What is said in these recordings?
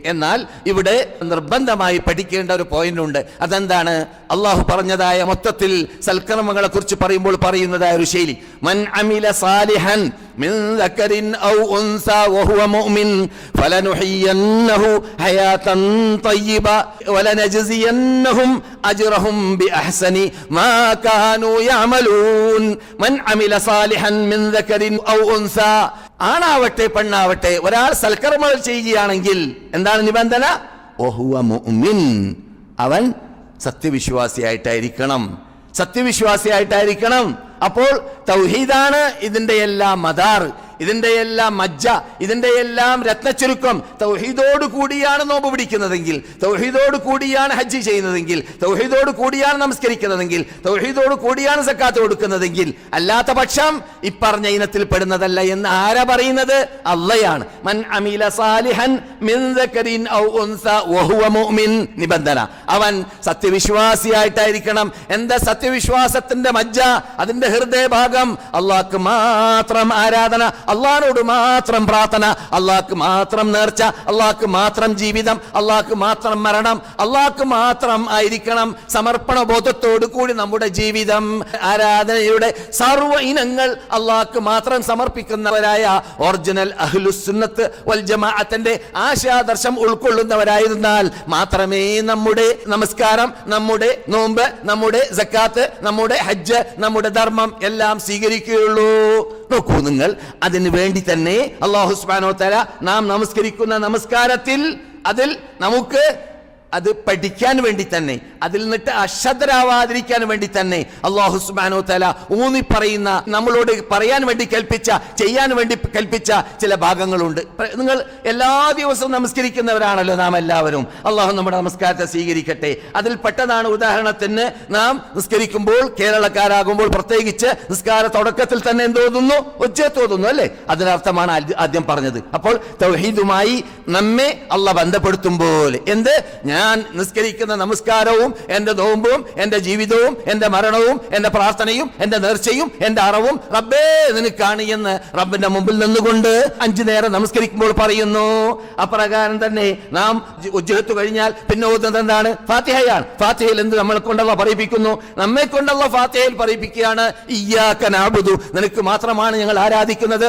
എന്നാൽ ഇവിടെ നിർബന്ധമായി പഠിക്കേണ്ട ഒരു പോയിന്റ് ഉണ്ട് അതെന്താണ് അള്ളാഹു പറഞ്ഞതായ മൊത്തത്തിൽ സൽക്കർമ്മങ്ങളെ കുറിച്ച് പറയുമ്പോൾ പറയുന്നതായ ഒരു ശൈലി മൻ അമില സാലിഹൻ من ذكر أو أنثى وهو مؤمن فلنحيينه حياة طيبة ولنجزينهم أجرهم بأحسن ما كانوا يعملون من عمل صالحا من ذكر أو أنثى ആണാവട്ടെ പെണ്ണാവട്ടെ ഒരാൾ സൽക്കർമ്മങ്ങൾ ചെയ്യുകയാണെങ്കിൽ എന്താണ് നിബന്ധന? അവൻ സത്യവിശ്വാസിയായിട്ടായിരിക്കണം. സത്യവിശ്വാസിയായിട്ടായിരിക്കണം. അപ്പോൾ തൗഹീദാണ് ഇതിന്റെ എല്ലാം മദാർ ഇതിന്റെ എല്ലാം മജ്ജ ഇതിന്റെ എല്ലാം രത്നച്ചുരുക്കം. തൗഹീദോട് കൂടിയാണ് നോമ്പ് പിടിക്കുന്നതെങ്കിൽ തൗഹീദോട് കൂടിയാണ് ഹജ്ജ് ചെയ്യുന്നതെങ്കിൽ തൗഹീദോട് കൂടിയാണ് നമസ്കരിക്കുന്നതെങ്കിൽ തൗഹീദോട് കൂടിയാണ് സക്കാത്ത് കൊടുക്കുന്നതെങ്കിൽ അല്ലാത്ത പക്ഷം ഇപ്പറഞ്ഞ ഇനത്തിൽ പെടുന്നതല്ല എന്ന് ആരാ പറയുന്നത്? അള്ളയാണ്. മൻ അമീല സാലിഹൻ മിൻ ഔ ഉൻസ മുഅ്മിൻ. നിബന്ധന. അവൻ സത്യവിശ്വാസിയായിട്ടായിരിക്കണം. എന്താ സത്യവിശ്വാസത്തിന്റെ മജ്ജ? അതിന്റെ ഹൃദയഭാഗം അള്ളാഹ്ക്ക് മാത്രം ആരാധന അള്ളാഹിനോട് മാത്രം പ്രാർത്ഥന അള്ളാഹ്ക്ക് മാത്രം നേർച്ച അള്ളാഹ്ക്ക് മാത്രം ജീവിതം അള്ളാഹ്ക്ക് മാത്രം മരണം അള്ളാഹ്ക്ക് മാത്രം ആയിരിക്കണം സമർപ്പണ ബോധത്തോടു കൂടി നമ്മുടെ ജീവിതം. ആരാധനയുടെ സർവ ഇനങ്ങൾ അള്ളാഹ്ക്ക് മാത്രം സമർപ്പിക്കുന്നവരായ ഒറിജിനൽ അഹ്ലുസുന്നത്ത് വൽ ജമാഅത്തിന്റെ ആശാദർശം ഉൾക്കൊള്ളുന്നവരായിരുന്നാൽ മാത്രമേ നമ്മുടെ നമസ്കാരം നമ്മുടെ നോമ്പ് നമ്മുടെ സക്കാത്ത് നമ്മുടെ ഹജ്ജ് നമ്മുടെ ധർമ്മം എല്ലാം സ്വീകരിക്കുകയുള്ളൂ. നോക്കൂ നിങ്ങൾ അതിന് വേണ്ടി തന്നെ അള്ളാഹുസ്ബാനോ തല നാം നമസ്കരിക്കുന്ന നമസ്കാരത്തിൽ അതിൽ നമുക്ക് അത് പഠിക്കാൻ വേണ്ടി തന്നെ അതിൽ നിന്നിട്ട് അശ്രദ്ധരാവാതിരിക്കാൻ വേണ്ടി തന്നെ അള്ളാഹു സുബാനോ തല ഊന്നി പറയുന്ന നമ്മളോട് പറയാൻ വേണ്ടി കൽപ്പിച്ച ചെയ്യാൻ വേണ്ടി കൽപ്പിച്ച ചില ഭാഗങ്ങളുണ്ട്. നിങ്ങൾ എല്ലാ ദിവസവും നമസ്കരിക്കുന്നവരാണല്ലോ നാം എല്ലാവരും. അള്ളാഹു നമ്മുടെ നമസ്കാരത്തെ സ്വീകരിക്കട്ടെ. അതിൽ പെട്ടതാണ് ഉദാഹരണത്തിന് നാം നിസ്കരിക്കുമ്പോൾ കേരളക്കാരാകുമ്പോൾ പ്രത്യേകിച്ച് നിസ്കാര തുടക്കത്തിൽ തന്നെ എന്തോന്നുന്നു ഒച്ച തോന്നുന്നു അല്ലേ? അതിനർത്ഥമാണ് ആദ്യം പറഞ്ഞത്. അപ്പോൾ തൗഹീദുമായി നമ്മെ അള്ള ബന്ധപ്പെടുത്തുമ്പോൾ എന്ത്? ഞാൻ നിസ്കരിക്കുന്ന നമസ്കാരവും എന്റെ നോമ്പും എന്റെ ജീവിതവും എന്റെ മരണവും എന്റെ പ്രാർത്ഥനയും എന്റെ നേർച്ചയും എന്റെ അറവും റബ്ബേ നിനക്കാണ് എന്ന് റബ്ബിന്റെ മുമ്പിൽ നിന്നുകൊണ്ട് അഞ്ചു നേരം നമസ്കരിക്കുമ്പോൾ പറയുന്നു. അപ്രകാരം തന്നെ നാം ഉജ്ജഹത്ത് കഴിഞ്ഞാൽ പിന്നെ ഓതുന്നത് എന്താണ്? ഫാത്തിഹയാണ്. ഫാത്തിഹയിൽ എന്ത് നമ്മളെ കൊണ്ടല്ല പറയിപ്പിക്കുന്നു? നമ്മെ കൊണ്ടല്ല ഫാത്തിഹയിൽ പറയിപ്പിക്കുകയാണ്. ഇയാക്കനാബുദു നിനക്ക് മാത്രമാണ് ഞങ്ങൾ ആരാധിക്കുന്നത്.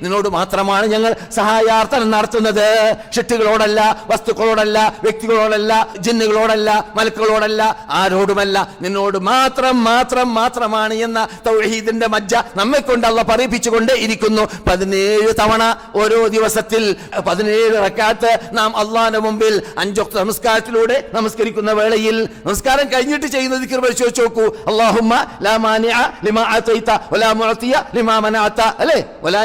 നിന്നോട് മാത്രമാണ് ഞങ്ങൾ സഹായാർത്ഥന നടത്തുന്നത്. ഷിട്ടുകളോടല്ല വസ്തുക്കളോടല്ല വ്യക്തികളോടല്ല ജിന്നുകളോടല്ല മലക്കുകളോടല്ല ആരോടുമല്ല. നിന്നോട് മാത്രം മാത്രം മാത്രമാണ് എന്ന തൗഹീദിന്റെ മജ്ജ നമ്മെ കൊണ്ട് അള്ള പറയിപ്പിച്ചുകൊണ്ട് ഇരിക്കുന്നു. പതിനേഴ് തവണ ഓരോ ദിവസത്തിൽ പതിനേഴ് റക്കാത്ത് നാം അള്ളാന്റെ മുമ്പിൽ അഞ്ചൊക്കെ നമസ്കാരത്തിലൂടെ നമസ്കരിക്കുന്ന വേളയിൽ നമസ്കാരം കഴിഞ്ഞിട്ട് ചെയ്യുന്നത് ദിക്ർ പരിശോധിച്ച് നോക്കൂ. അള്ളാഹുമ്മ ലാ ലിമാ വലാ ലിമാ വലാ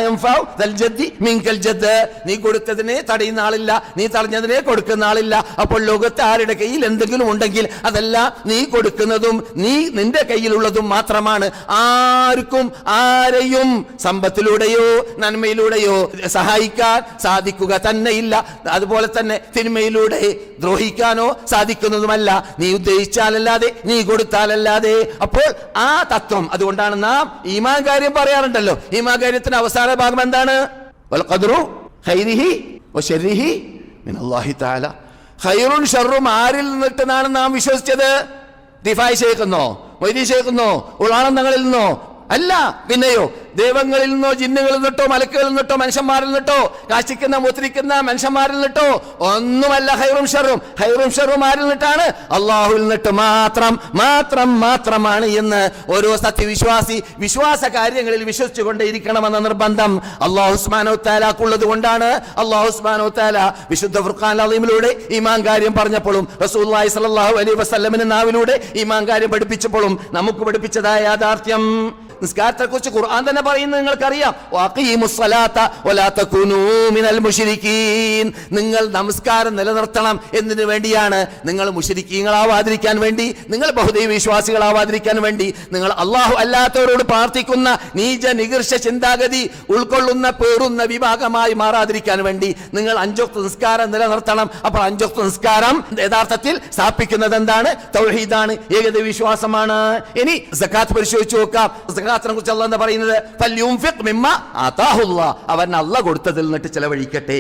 ജദ്ദ്. നീ കൊടുത്തതിനെ തടയുന്ന ആളില്ല നീ തടഞ്ഞതിനെ കൊടുക്കുന്ന ആളില്ല. അപ്പോൾ ലോകത്ത് ആരുടെ കയ്യിൽ എന്തെങ്കിലും ഉണ്ടെങ്കിൽ അതെല്ലാം നീ കൊടുക്കുന്നതും നീ നിന്റെ കയ്യിലുള്ളതും മാത്രമാണ്. ആർക്കും ആരെയും സമ്പത്തിലൂടെയോ നന്മയിലൂടെയോ സഹായിക്കാൻ സാധിക്കുക തന്നെയില്ല. അതുപോലെ തന്നെ തിന്മയിലൂടെ ദ്രോഹിക്കാനോ സാധിക്കുന്നതുമല്ല. നീ ഉദ്ദേശിച്ചാലല്ലാതെ നീ കൊടുത്താലല്ലാതെ. അപ്പോൾ ആ തത്വം. അതുകൊണ്ടാണ് നാം ഈമാൻ കാര്യം പറയാറുണ്ടല്ലോ. ഈമാൻ കാര്യത്തിന്റെ അവസാന ഭാഗം എന്താണ്? ഖൈരിഹി മിനല്ലാഹി തആല. ഖൈറുൻ ഷെറും ആരിൽ നിന്നിട്ടെന്നാണ് നാം വിശ്വസിച്ചത്? ദിഫായി ചേക്കുന്നോ മൊയ്തി ചേക്കുന്നോ ഉളാനന്ദങ്ങളിൽ നിന്നോ? അല്ല പിന്നെയോ ദൈവങ്ങളിൽ നിന്നോ ജിന്നുകളിൽ നിന്നിട്ടോ മലക്കുകളിൽ നിന്നിട്ടോ മനുഷ്യന്മാരിൽ നിന്നിട്ടോ കാശിക്കുന്ന മുദ്രിക്കുന്ന മനുഷ്യന്മാരിൽ നിന്നിട്ടോ ഒന്നുമല്ല ഹൈറും ഷറും. ഹൈറും ഷറും ആരിൽ നിന്നിട്ടാണ്? അള്ളാഹുവിൽ നിന്നിട്ട് മാത്രം മാത്രം മാത്രമാണ് എന്ന് ഓരോ സത്യവിശ്വാസി വിശ്വാസ കാര്യങ്ങളിൽ വിശ്വസിച്ചുകൊണ്ടേയിരിക്കണമെന്ന നിർബന്ധം അള്ളാഹുസ്മാനോ താലാക്കുള്ളത് കൊണ്ടാണ്. അള്ളാഹുസ്മാനോ താല വിശുദ്ധ ഫുർഖാൻ അലീമിലൂടെ ഈമാൻ കാര്യം പറഞ്ഞപ്പോഴും റസൂല്ലായി സല്ലല്ലാഹു അലൈഹി വസ്ലമിന് നാവിലൂടെ ഈമാൻ കാര്യം പഠിപ്പിച്ചപ്പോഴും നമുക്ക് പഠിപ്പിച്ചതായ യാഥാർത്ഥ്യം നിസ്കാരത്തെ കുറിച്ച് ഖുർആൻ തന്നെ പറയുന്നത് നിങ്ങൾക്കറിയാം. നിങ്ങൾ നമസ്കാരം നിലനിർത്തണം എന്നതിന് വേണ്ടിയാണ് നിങ്ങൾ മുഷരിക്കീങ്ങളാവാതിരിക്കാൻ വേണ്ടി നിങ്ങൾ ബഹുദൈവ വിശ്വാസികളാവാതിരിക്കാൻ വേണ്ടി നിങ്ങൾ അള്ളാഹു അല്ലാത്തവരോട് പ്രാർത്ഥിക്കുന്ന നീച നികർഷ ചിന്താഗതി ഉൾക്കൊള്ളുന്ന പേറുന്ന വിഭാഗമായി മാറാതിരിക്കാൻ വേണ്ടി നിങ്ങൾ അഞ്ചൊക്ത് നിസ്കാരം നിലനിർത്തണം. അപ്പോൾ അഞ്ചൊക്ത് നിസ്കാരം യഥാർത്ഥത്തിൽ സ്ഥാപിക്കുന്നത് എന്താണ്? തൗഹീദാണ് വിശ്വാസമാണ്. ഇനി സക്കാത്ത് പരിശോധിച്ചു നോക്കാം. കുറിച്ച് അല്ല എന്താ പറയുന്നത്? അവൻ അല്ല കൊടുത്തതിൽ നിന്നിട്ട് ചെലവഴിക്കട്ടെ.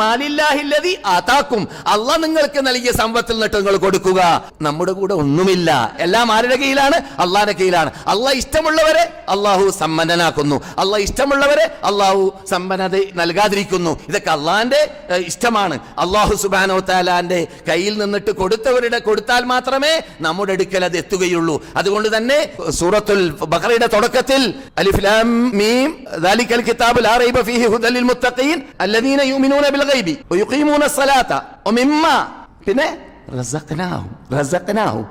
മാലില്ലാഹില്ലദി ആതാക്കും. അള്ളാഹ് നിങ്ങൾക്ക് നൽകിയ സമ്പത്തിൽ നിന്നിട്ട് നിങ്ങൾ കൊടുക്കുക. നമ്മുടെ കൂടെ ഒന്നുമില്ല. എല്ലാം ആരുടെ കയ്യിലാണ്? അള്ളാഹിന്റെ കയ്യിലാണ്. അള്ളാഹ് ഇഷ്ടമുള്ളവരെ അള്ളാഹു സമ്പന്നനാക്കുന്നു. അള്ളാഹ് ഇഷ്ടമുള്ളവരെ അള്ളാഹു സമ്പന്നത നൽകാതിരിക്കുന്നു. ഇതൊക്കെ അള്ളാഹിന്റെ ഇഷ്ടമാണ്. അള്ളാഹു സുബാനോ താലാന്റെ കയ്യിൽ നിന്നിട്ട് കൊടുത്തവരുടെ കൊടുത്താൽ മാത്രമേ നമ്മുടെ അടുക്കൽ അത് എത്തുകയുള്ളൂ. അതുകൊണ്ട് തന്നെ സൂറത്തുൽ ബഖറയുടെ തുടക്കത്തിൽ അലിഫ്ലാം മീം ദാലിക്കൽ കിതാബ് ലാ റൈബ ഫീഹി ഹുദലിൽ മുത്തഖീൻ അല്ലദീന യുമിനൂന ബിൽ ഗൈബി വയുഖീമൂന വ വമിമ്മ പിന്നെ റസഖനാഹും റസഖനാഹും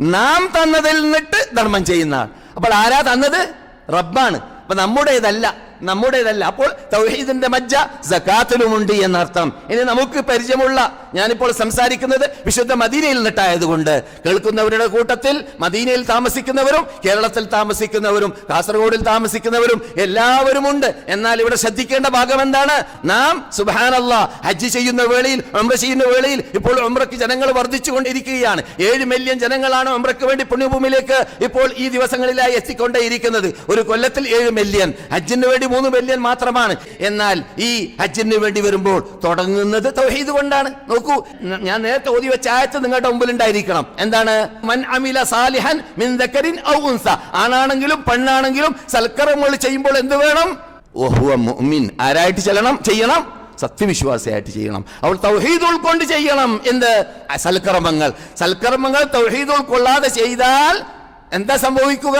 നാം തന്നതിൽ നിന്നിട്ട് ധർമ്മം ചെയ്യുന്ന ആൾ അപ്പോൾ ആരാ തന്നത്? റബ്ബാണ്. അപ്പൊ നമ്മുടേതല്ല. നമ്മുടേതല്ല. അപ്പോൾ തൗഹീദിന്റെ മജ്ജ സക്കാത്തിലുമുണ്ട് എന്നർത്ഥം. ഇനി നമുക്ക് പരിചയമുള്ള ഞാനിപ്പോൾ സംസാരിക്കുന്നത് വിശുദ്ധ മദീനയിൽ നിന്നിട്ടായതുകൊണ്ട്. കേൾക്കുന്നവരുടെ കൂട്ടത്തിൽ മദീനയിൽ താമസിക്കുന്നവരും കേരളത്തിൽ താമസിക്കുന്നവരും കാസർഗോഡിൽ താമസിക്കുന്നവരും എല്ലാവരും ഉണ്ട് എന്നാൽ ഇവിടെ ശ്രദ്ധിക്കേണ്ട ഭാഗം എന്താണ്? നാം സുബാനല്ല ഹജ്ജ് ചെയ്യുന്ന വേളയിൽ ഉംറ ചെയ്യുന്ന വേളയിൽ ഇപ്പോൾ ഉംറയ്ക്ക് ജനങ്ങൾ വർദ്ധിച്ചുകൊണ്ടിരിക്കുകയാണ്. ഏഴ് മില്യൺ ജനങ്ങളാണ് ഉംറയ്ക്ക് വേണ്ടി പുണ്യഭൂമിയിലേക്ക് ഇപ്പോൾ ഈ ദിവസങ്ങളിലായി എത്തിക്കൊണ്ടേയിരിക്കുന്നത്. ഒരു കൊല്ലത്തിൽ ഏഴ് മില്യൺ ഹജ്ജിന് വേണ്ടി മൂന്ന് മില്യൺ മാത്രമാണ്. എന്നാൽ ഈ ഹജ്ജിന് വേണ്ടി വരുമ്പോൾ തുടങ്ങുന്നത് കൊണ്ടാണ്. ന- ഞാൻ നേരത്തെ ഓതി വെച്ച ആയത്ത് നിങ്ങളുടെ മുമ്പിൽ ഉണ്ടായിരിക്കണം. എന്താണ്? മൻ അമില സാലിഹൻ മിൻ ദക്കരിൻ ഔ ഉൻസ. ആണാണെങ്കിലും പെണ്ണാണെങ്കിലും സൽക്കർമ്മങ്ങൾ ചെയ്യുമ്പോൾ എന്ത് വേണം? ഓഹുവ മുഅ്മിൻ. ആരായിട്ട് ചെല്ലണം? ചെയ്യണം. സത്യവിശ്വാസിയായിട്ട് ചെയ്യണം. അവൾ തൗഹീദ് ഉൾക്കൊണ്ട് ചെയ്യണം. എന്ത്? സൽക്കർമ്മങ്ങൾ. സൽക്കർമ്മങ്ങൾ തൗഹീദ് ഉൾക്കൊള്ളാതെ ചെയ്താൽ എന്താ സംഭവിക്കുക?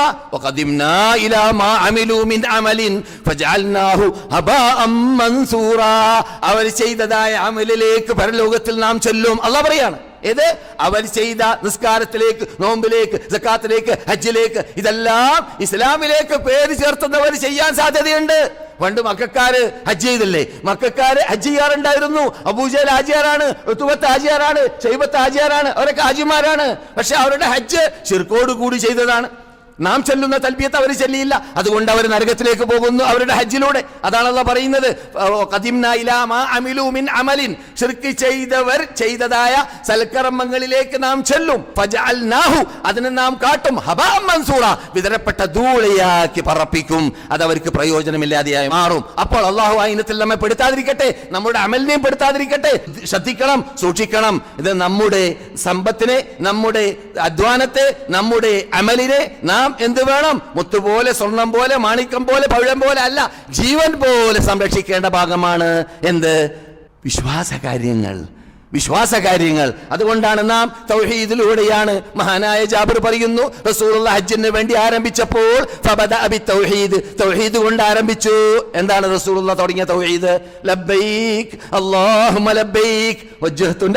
അവർ ചെയ്തതായ അമലിലേക്ക് പരലോകത്തിൽ നാം ചെല്ലും. അല്ല പറയാണ്. ഏത്? അവർ ചെയ്ത നിസ്കാരത്തിലേക്ക് നോമ്പിലേക്ക് സക്കാത്തിലേക്ക് ഹജ്ജിലേക്ക് ഇതെല്ലാം ഇസ്ലാമിലേക്ക് പേര് ചേർത്തുന്നവർ ചെയ്യാൻ സാധ്യതയുണ്ട്. പണ്ട് മക്കാര് ഹജ്ജ് ചെയ്തില്ലേ? മക്കാര് ഹജ്ജ് ചെയ്യാറുണ്ടായിരുന്നു. അബൂജൽ ഹാജിയാറാണ് ഋത്തുവത്ത് ഹാജിയാറാണ് ഷെയ്ബത്ത് ഹാജിയാറാണ് അവരൊക്കെ ഹാജിമാരാണ്. പക്ഷെ അവരുടെ ഹജ്ജ് ചെറുക്കോട് കൂടി ചെയ്തതാണ്. നാം ചെല്ലുന്ന തൽബിയത്ത് അവർ ചെല്ലിയില്ല. അതുകൊണ്ട് അവർ നരകത്തിലേക്ക് പോകുന്നു അവരുടെ ഹജ്ജിലൂടെ. അതാണല്ലോ പറയുന്നത്. അമലിൻ. ചെയ്തവർ ചെയ്തതായ സൽക്കർമ്മങ്ങളിലേക്ക് നാം ചെല്ലും. ഫജഅൽനാഹു അതിനെ നാം കാട്ടും. ഹബാം മൻസൂറ വിതരപ്പെട്ട ധൂളിയാക്കി പറപ്പിക്കും. അത് അവർക്ക് പ്രയോജനമില്ലാതെയായി മാറും. അപ്പോൾ അള്ളാഹു ആ നമ്മെ പെടുത്താതിരിക്കട്ടെ. നമ്മുടെ അമലിനെയും പെടുത്താതിരിക്കട്ടെ. ശ്രദ്ധിക്കണം സൂക്ഷിക്കണം. ഇത് നമ്മുടെ സമ്പത്തിനെ നമ്മുടെ അധ്വാനത്തെ നമ്മുടെ അമലിനെ നാം എന്ത് വേണം? മുത്തുപോലെ സ്വർണം പോലെ മാണിക്കം പോലെ പവിഴം പോലെ അല്ല ജീവൻ പോലെ സംരക്ഷിക്കേണ്ട ഭാഗമാണ് എന്ത്? വിശ്വാസ കാര്യങ്ങൾ വിശ്വാസ കാര്യങ്ങൾ അതുകൊണ്ടാണ് നാം തൗഹീദിലൂടെയാണ് മഹാനായ ജാബിർ പറയുന്നു റസൂലുള്ള ഹജ്ജിന് വേണ്ടി ആരംഭിച്ചപ്പോൾ ഫബദ അബി തൗഹീദ് കൊണ്ട് ആരംഭിച്ചു. എന്താണ് റസൂലുള്ള തുടങ്ങിയ തൗഹീദ്? ലബ്ബൈക് അല്ലാഹുമ്മ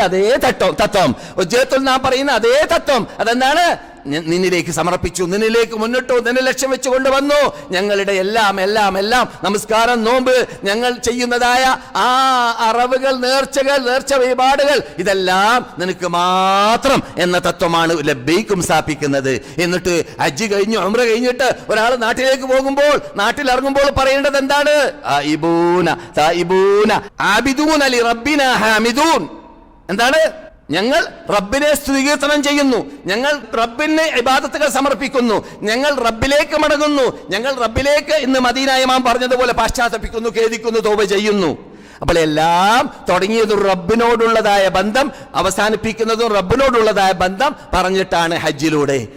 അതേ തത്വം തത്വം. വജ്ഹത്തുൽ നാം പറയുന്ന അതേ തത്വം. അതെന്താണ്? നി- നിന്നിലേക്ക് സമർപ്പിച്ചു നിന്നിലേക്ക് മുന്നിട്ടു നിന്നെ ലക്ഷ്യം വെച്ചുകൊണ്ട് വന്നു. ഞങ്ങളുടെ എല്ലാം എല്ലാം എല്ലാം നമസ്കാരം നോമ്പ് ഞങ്ങൾ ചെയ്യുന്നതായ ആ അറവുകൾ നേർച്ചകൾ നേർച്ച വഴിപാടുകൾ ഇതെല്ലാം നിനക്ക് മാത്രം എന്ന തത്വമാണ് ലബ്ബൈക്കും സ്ഥാപിക്കുന്നത് എന്നിട്ട് അജ്ജ് കഴിഞ്ഞു ഉംറ കഴിഞ്ഞിട്ട് ഒരാൾ നാട്ടിലേക്ക് പോകുമ്പോൾ നാട്ടിൽ ഇറങ്ങുമ്പോൾ പറയേണ്ടത് എന്താണ്? ഹാമിദൂൻ. എന്താണ്? ഞങ്ങൾ റബ്ബിനെ സ്ഥിരീകീർത്തനം ചെയ്യുന്നു. ഞങ്ങൾ റബ്ബിന് ഇബാദത്തുകൾ സമർപ്പിക്കുന്നു. ഞങ്ങൾ റബ്ബിലേക്ക് മടങ്ങുന്നു. ഞങ്ങൾ റബ്ബിലേക്ക് ഇന്ന് മദീനായമാൻ പറഞ്ഞതുപോലെ പാശ്ചാത്തപിക്കുന്നു ഖേദിക്കുന്നു തോപ ചെയ്യുന്നു. അപ്പോൾ എല്ലാം തുടങ്ങിയത് റബ്ബിനോടുള്ളതായ ബന്ധം അവസാനിപ്പിക്കുന്നതും റബ്ബിനോടുള്ളതായ ബന്ധം പറഞ്ഞിട്ടാണ് ഹജ്ജിലൂടെ.